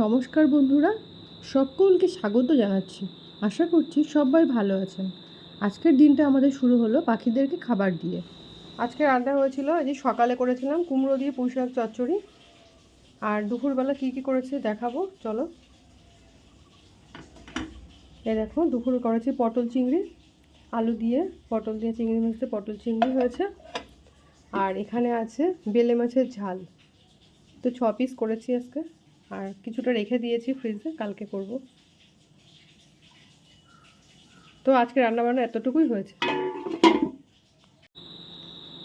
নমস্কার বন্ধুরা, সকলকে স্বাগত জানাচ্ছি। আশা করছি সবাই ভালো আছেন। আজকের দিনটা আমাদের শুরু হলো পাখিদেরকে খাবার দিয়ে। আজকে রান্না হয়েছিল, এই যে সকালে করেছিলাম কুমড়ো দিয়ে পুঁই শাক চচ্চড়ি। আর দুপুরবেলা কী কী করেছে দেখাবো, চলো। এই দেখো, দুপুরে করেছি পটল চিংড়ি, আলু দিয়ে পটল দিয়ে চিংড়ি মাছ দিয়ে পটল চিংড়ি হয়েছে। আর এখানে আছে বেলে মাছের ঝাল। তো ছ পিস করেছি আজকে। আর কিছুটা রেখে দিয়েছি ফ্রিজে কালকে করব। তো আজকে রান্নাবান্না এতটুকুই হয়েছে।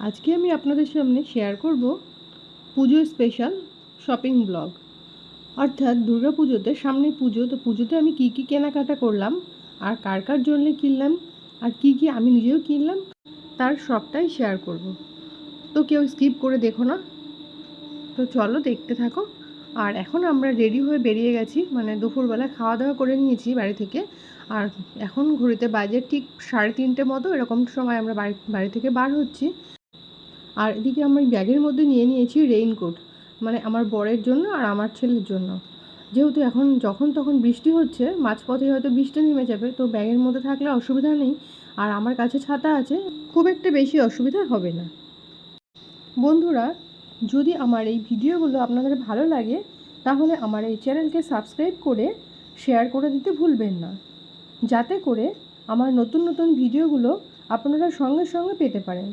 আজকে আমি আপনাদের সামনে শেয়ার করব পুজো স্পেশাল শপিং ব্লগ অর্থাৎ দুর্গা পুজোতে সামনে পুজো, তো পুজোতে আমি কী কী কেনাকাটা করলাম, আর কার কার জন্য কিনলাম, আর কি কি আমি নিজেও কিনলাম, তার সবটাই শেয়ার করব। তো কেউ স্কিপ করে দেখো না। তো চলো দেখতে থাকো। আর এখন আমরা রেডি হয়ে বেরিয়ে গেছি মানে দুপুরবেলা খাওয়া দাওয়া করে নিয়েছি বাড়ি থেকে। আর এখন ঘুরিতে বাজে ঠিক সাড়ে তিনটে মতো, এরকম সময় আমরা বাড়ি বাড়ি থেকে বার হচ্ছি। আর এদিকে আমার ব্যাগের মধ্যে নিয়ে নিয়েছি রেইনকোট মানে আমার বরের জন্য আর আমার ছেলের জন্য। যেহেতু এখন যখন তখন বৃষ্টি হচ্ছে, মাঝপথে হয়তো বৃষ্টি নেমে যাবে, তো ব্যাগের মধ্যে থাকলে অসুবিধা নেই। আর আমার কাছে ছাতা আছে, খুব একটা বেশি অসুবিধা হবে না। বন্ধুরা যদি আমার এই ভিডিওগুলো আপনাদের ভালো লাগে, তাহলে আমার এই চ্যানেলকে সাবস্ক্রাইব করে শেয়ার করে দিতে ভুলবেন না। যাতে করে আমার নতুন নতুন ভিডিওগুলো আপনারা সঙ্গে সঙ্গে পেতে পারেন।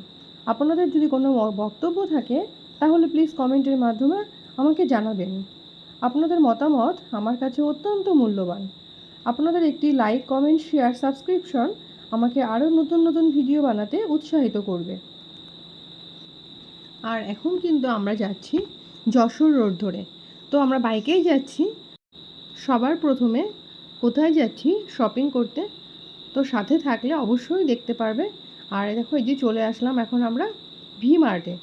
আপনাদের যদি কোনো বক্তব্য থাকে, তাহলে প্লিজ কমেন্টের মাধ্যমে আমাকে জানাবেন। আপনাদের মতামত আমার কাছে অত্যন্ত মূল্যবান। আপনাদের একটি লাইক, কমেন্ট, শেয়ার, সাবস্ক্রিপশন আমাকে আরও নতুন নতুন ভিডিও বানাতে উৎসাহিত করবে। আর এখন কিন্তু আমরা যাচ্ছি যশোর রোড ধরে। তো আমরা বাইকেই যাচ্ছি। সবার প্রথমে কোথায় যাচ্ছি? শপিং করতে। তো সাথে থাকলে অবশ্যই দেখতে পারবে। আর দেখো, এই যে চলে আসলাম এখন আমরা ভি মার্টে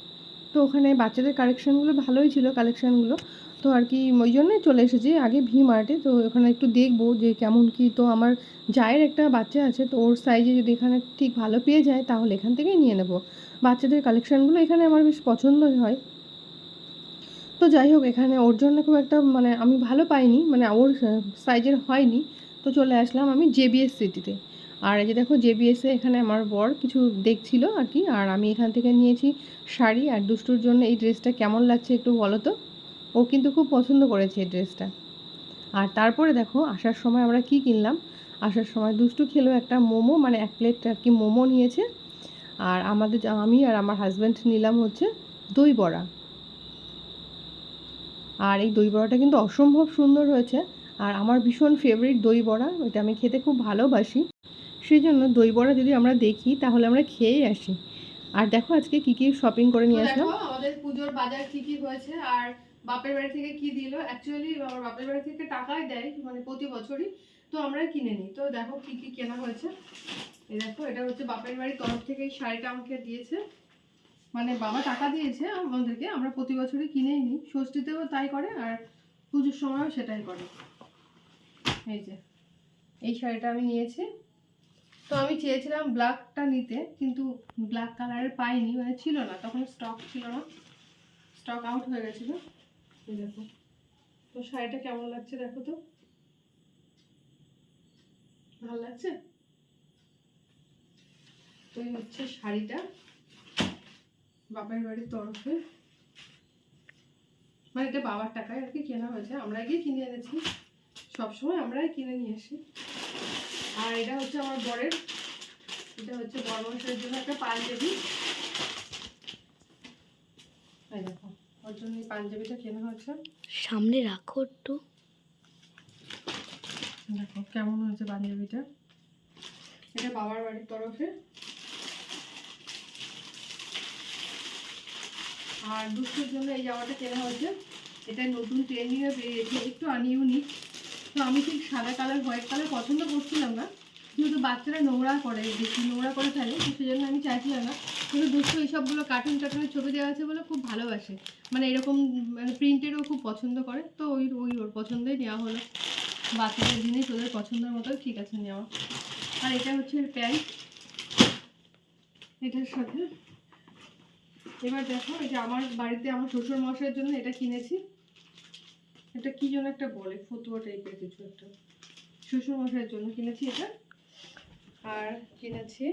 তো ওখানে বাচ্চাদের কালেকশানগুলো ভালোই ছিল কালেকশানগুলো তো আর কি ওই জন্যই চলে এসেছি আগে ভি মার্টে তো ওখানে একটু দেখব যে কেমন কি। তো আমার জায়ের একটা বাচ্চা আছে, তো ওর সাইজে যদি এখানে ঠিক ভালো পেয়ে যায়, তাহলে এখান থেকেই নিয়ে নেব। বাচ্চাদের কালেকশানগুলো এখানে আমার বেশ পছন্দই হয়। তো যাই হোক, এখানে ওর জন্য খুব একটা মানে আমি ভালো পাইনি মানে ওর সাইজের হয়নি। তো চলে আসলাম আমি জেবিএস সিটিতে আর এই যে দেখো জেবিএসে এখানে আমার বর কিছু দেখছিল আর কি, আর আমি এখান থেকে নিয়েছি শাড়ি। আর দুষ্টুর জন্য এই ড্রেসটা কেমন লাগছে একটু বলো তো? ও কিন্তু খুব পছন্দ করেছে এই ড্রেসটা আর তারপরে দেখো, আসার সময় আমরা কি কিনলাম? আসার সময় দুষ্টু খেলো একটা মোমো মানে এক প্লেট আর কি মোমো নিয়েছে। আর আমাদের আমি আর আমার হাজব্যান্ড নিলাম হচ্ছে দই বড়া। আর এই দই বড়াটা কিন্তু অসম্ভব সুন্দর হয়েছে। আর আমার ভীষণ ফেভারিট দই বড়া এটা আমি খেতে খুব ভালোবাসি। সেই জন্য দই বড়া যদি আমরা দেখি তাহলে আমরা খেয়েই আসি। আর দেখো আজকে কি কি শপিং করে নিয়ে আসলাম। আমাদের পুজোর বাজার কি কি হয়েছে আর বাপের বাড়ি থেকে কি দিল? অ্যাকচুয়ালি আমার বাপের বাড়ি থেকে টাকাই দেয় মানে প্রতি বছরই। তো আমরা কিনে নিই। তো দেখো কি কি কেনা হয়েছে। এই দেখো, এটা হচ্ছে বাপের বাড়ির তরফ থেকে এই শাড়িটা আমাকে দিয়েছে। মানে বাবা টাকা দিয়েছে আমাদেরকে, আমরা প্রতি বছরই কিনেই নিই। ষষ্ঠীতেও তাই করে আর পুজোর সময়ও সেটাই করে। এই যে, এই শাড়িটা আমি নিয়েছি। তো আমি চেয়েছিলাম ব্ল্যাকটা নিতে, কিন্তু ব্ল্যাক কালারের পাইনি মানে ছিল না। তখন স্টক ছিল না। স্টক আউট হয়ে গেছিল। দেখো, তো শাড়িটা কেমন লাগছে দেখো তো। ভালো লাগছে? তো এই হচ্ছে শাড়িটা বাবার বাড়ির তরফে। মানে এটা বাবার টাকায় আর কি কেনা হয়েছে। আমরা গিয়ে কিনে এনেছি। সবসময় আমরাই কিনে নিয়ে আসি। আর এটা হচ্ছে আমার বরের। এটা হচ্ছে বড় বড়মশের জন্য একটা পাঞ্জাবি। দেখো, ওর জন্য এই পাঞ্জাবিটা কেনা হয়েছে। সামনে রাখো একটু। দেখো, কেমন হয়েছে পাঞ্জাবিটা এটা বাবার বাড়ির তরফে। আর দুষ্টুর জন্য এই জামাটা কেনা হয়েছে। এটা নতুন ট্রেন্ডিংয়ে বেরিয়েছে, একটু আনইউনিক তো আমি ঠিক সাদা কালার হোয়াইট কালার পছন্দ করছিলাম না। যেহেতু বাচ্চারা নোংরা করে, বেশি নোংরা করে ফেলে, তো সেই জন্য আমি চাইছিলাম না। কিন্তু দুষ্টু এইসবগুলো কার্টুন টার্টুনের ছবি দেওয়া আছে বলে খুব ভালোবাসে। মানে এরকম মানে প্রিন্টেরও খুব পছন্দ করে, তো ওই ওই ওর পছন্দই নেওয়া হলো। বাচ্চাদের জিনিস ওদের পছন্দের মতো, ঠিক আছে নেওয়া আর এটা হচ্ছে প্যান্ট। এটার সাথে। এবার দেখো এটা আমার বাড়িতে আমার শ্বশুর মশাইয়ের জন্য এটা কিনেছি। এটা কি যেন একটা বলে, ফতুয়া টাইপের কিছু একটা। শ্বশুর মশাইয়ের জন্য কিনেছি এটা। আর কিনেছি,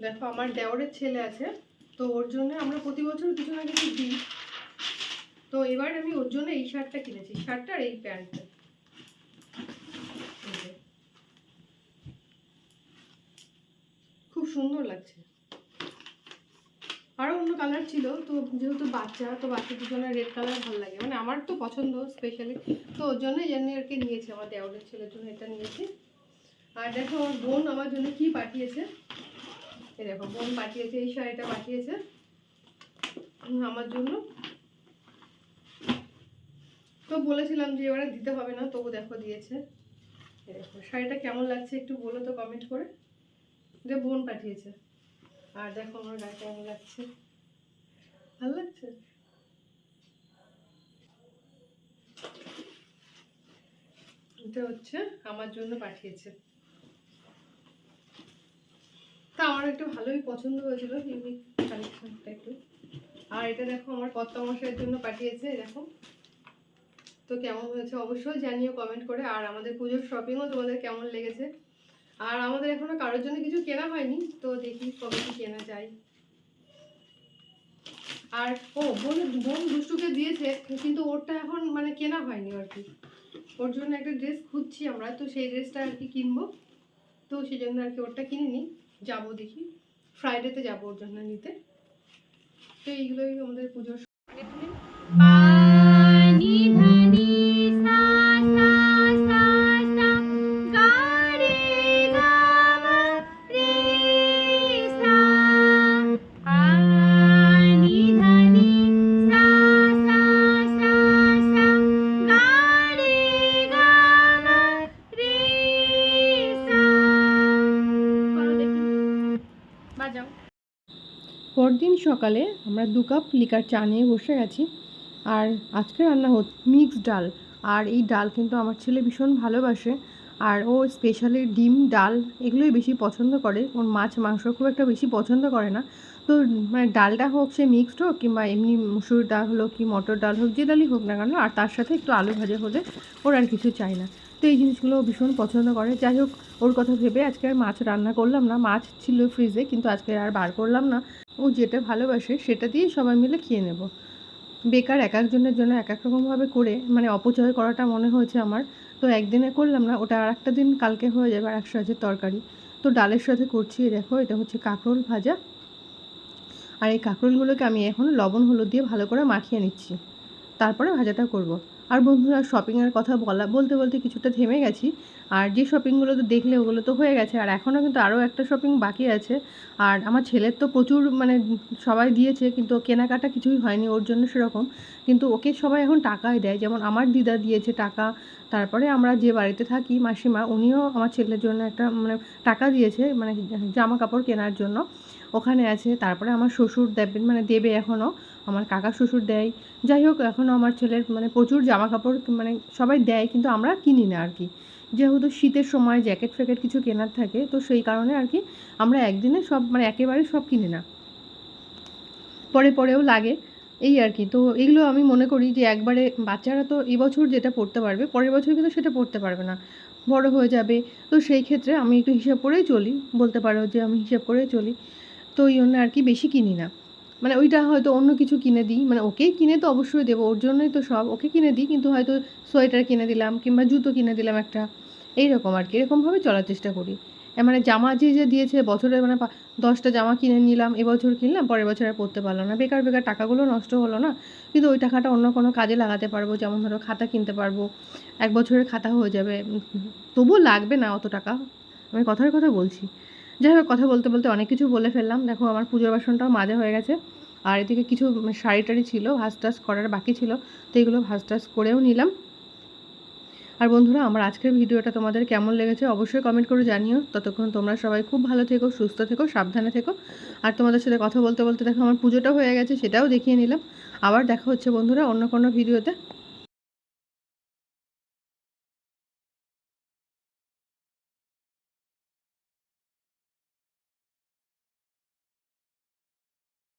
দেখো, আমার দেওরের ছেলে আছে। তো ওর জন্য আমরা প্রতি বছর কিছু না কিছু দিই। তো এবার আমি ওর জন্য এই শার্টটা কিনেছি। শার্টটা আর এই প্যান্টটা। খুব সুন্দর লাগছে। আরও অন্য কালার ছিল, তো যেহেতু বাচ্চা, তো বাচ্চাদের জন্য রেড কালার ভালো লাগে। মানে আমার তো পছন্দ স্পেশালি তো ওর জন্য জন্য আর কি নিয়েছি। আমার দেওয়ালের ছেলের জন্য এটা নিয়েছি। আর দেখো আমার বোন আমার জন্য কি পাঠিয়েছে। এই দেখো, বোন পাঠিয়েছে, এই শাড়িটা পাঠিয়েছে। আমার জন্য। তো বলেছিলাম যে এবারে দিতে হবে না, তবু দেখো দিয়েছে। দেখো, শাড়িটা কেমন লাগছে একটু বলো তো কমেন্ট করে। যে বোন পাঠিয়েছে। আর দেখো আমার গায়ে কেমন লাগছে। ভালো লাগছে? এটা হচ্ছে আমার জন্য পাঠিয়েছে। তা আমার একটু ভালোই পছন্দ হয়েছিল ইউনিক কালেকশনটা একটু। আর এটা দেখো আমার কর্তা মশাইয়ের জন্য পাঠিয়েছে দেখো। তো কেমন হয়েছে অবশ্যই জানিও কমেন্ট করে। আর আমাদের পুজোর শপিংও তোমাদের কেমন লেগেছে? আর আমাদের এখনও কারোর জন্য কিছু কেনা হয়নি, তো দেখি কবে কি কেনা যায়। আর, ও, বোন বোন দুষ্টুকে দিয়েছে, কিন্তু ওরটা এখন মানে কেনা হয়নি আর কি। ওর জন্য একটা ড্রেস খুঁজছি আমরা, তো সেই ড্রেসটা আর কি কিনবো। তো সেই জন্য আর কি ওরটা কিনিনি, যাব দেখি। ফ্রাইডেতে যাব ওর জন্য নিতে। তো এইগুলোই আমাদের পুজোর বাজাও পরদিন সকালে আমরা দু কাপ লিকার চা নিয়ে বসে গেছি, আর আজকে রান্না হচ্ছে মিক্সড ডাল। আর এই ডাল কিন্তু আমার ছেলে ভীষণ ভালোবাসে, আর ও স্পেশালি ডিম, ডাল এগুলোই বেশি পছন্দ করে। ওর মাছ, মাংস খুব একটা বেশি পছন্দ করে না। তো মানে ডালটা হোক, সে মিক্সড হোক, কিংবা এমনি মুসুর ডাল হলো কি মটর ডাল হোক, যে ডালই হোক না কেন, আর তার সাথে একটু আলু ভাজা হলে ওর আর কিছু চাই না। তো এই জিনিসগুলো ভীষণ পছন্দ করে। যাই হোক, ওর কথা ভেবে আজকে আর মাছ রান্না করলাম না। মাছ ছিল ফ্রিজে কিন্তু আজকে আর বার করলাম না। ও যেটা ভালোবাসে সেটা দিয়েই সবাই মিলে খেয়ে নেব। বেকার এক একজনের জন্য এক এক রকমভাবে করে মানে অপচয় করাটা মনে হয়েছে আমার। তো একদিনে করলাম না, ওটা আর একটা দিন কালকে হয়ে যাবে আর একশো তরকারি। তো ডালের সাথে করছি দেখো, এটা হচ্ছে কাঁকরোল ভাজা। আর এই কাঁকরোলগুলোকে আমি এখন লবণ, হলুদ দিয়ে ভালো করে মাখিয়ে নিচ্ছি। তারপরে ভাজাটা করব। আর বন্ধুরা শপিংয়ের কথা বলা, বলতে বলতে কিছুটা থেমে গেছি। আর যে শপিংগুলো তো দেখলে, ওগুলো তো হয়ে গেছে। আর এখনও কিন্তু আরও একটা শপিং বাকি আছে। আর আমার ছেলের তো প্রচুর মানে সবাই দিয়েছে, কিন্তু কেনাকাটা কিছুই হয়নি, ওর জন্য সেরকম। কিন্তু ওকে সবাই এখন টাকাই দেয়। যেমন আমার দিদা দিয়েছে টাকা, তারপরে আমরা যে বাড়িতে থাকি, মাসিমা, উনিও আমার ছেলের জন্য একটা মানে টাকা দিয়েছে মানে জামা কাপড় কেনার জন্য। ওখানে আছে, তারপরে আমার শ্বশুর দেবেন মানে দেবে এখনও। আমার কাকা শ্বশুর দেয়। যাই হোক এখনও আমার ছেলের মানে প্রচুর জামা কাপড় মানে সবাই দেয়, কিন্তু আমরা কিনি না আর কি। যেহেতু শীতের সময় জ্যাকেট ফ্যাকেট কিছু কেনার থাকে, তো সেই কারণে আর কি আমরা একদিনে সব মানে একেবারে সব কিনি না। পরে পরেও লাগে, এই আর কি। তো এগুলো আমি মনে করি যে একবারে বাচ্চারা তো এবছর যেটা পড়তে পারবে, পরের বছর কিন্তু সেটা পড়তে পারবে না। বড় হয়ে যাবে, তো সেই ক্ষেত্রে আমি একটু হিসাব করেই চলি, বলতে পারো যে আমি হিসাব করেই চলি। তো ওই জন্য আর কি বেশি কিনি না। মানে ওইটা হয়তো অন্য কিছু কিনে দিই। মানে ওকেই কিনে তো অবশ্যই দেবো, ওর জন্যই তো সব। ওকে কিনে দিই, কিন্তু হয়তো সোয়েটার কিনে দিলাম কিংবা জুতো কিনে দিলাম একটা। এইরকম আর কি, এরকমভাবে চলার চেষ্টা করি। মানে জামা যে যে দিয়েছে, বছরে মানে দশটা জামা কিনে নিলাম, এবছর কিনলাম, পরের বছর আর পরতে পারলাম না। বেকার বেকার টাকাগুলো নষ্ট হলো না, কিন্তু ওই টাকাটা অন্য কোনো কাজে লাগাতে পারব। যেমন ধরো খাতা কিনতে পারব, এক বছরের খাতা হয়ে যাবে। তবুও লাগবে না অত টাকা। আমি কথার কথা বলছি। যাই হোক, কথা বলতে বলতে অনেক কিছু বলে ফেললাম। দেখো, আমার পুজোর বাসনটাও মাজা হয়ে গেছে। আর এদিকে কিছু শাড়ি টাড়ি ছিল ভাজ টাস করার বাকি ছিল, তো এগুলো ভাজ টাজ করেও নিলাম। আর বন্ধুরা, আমার আজকের ভিডিওটা তোমাদের কেমন লেগেছে অবশ্যই কমেন্ট করে জানিও। ততক্ষণ তোমরা সবাই খুব ভালো থেকো, সুস্থ থেকো, সাবধানে থেকো। আর তোমাদের সাথে কথা বলতে বলতে দেখো, আমার পুজোটা হয়ে গেছে, সেটাও দেখিয়ে নিলাম। আবার দেখা হচ্ছে বন্ধুরা অন্য কোনো ভিডিওতে।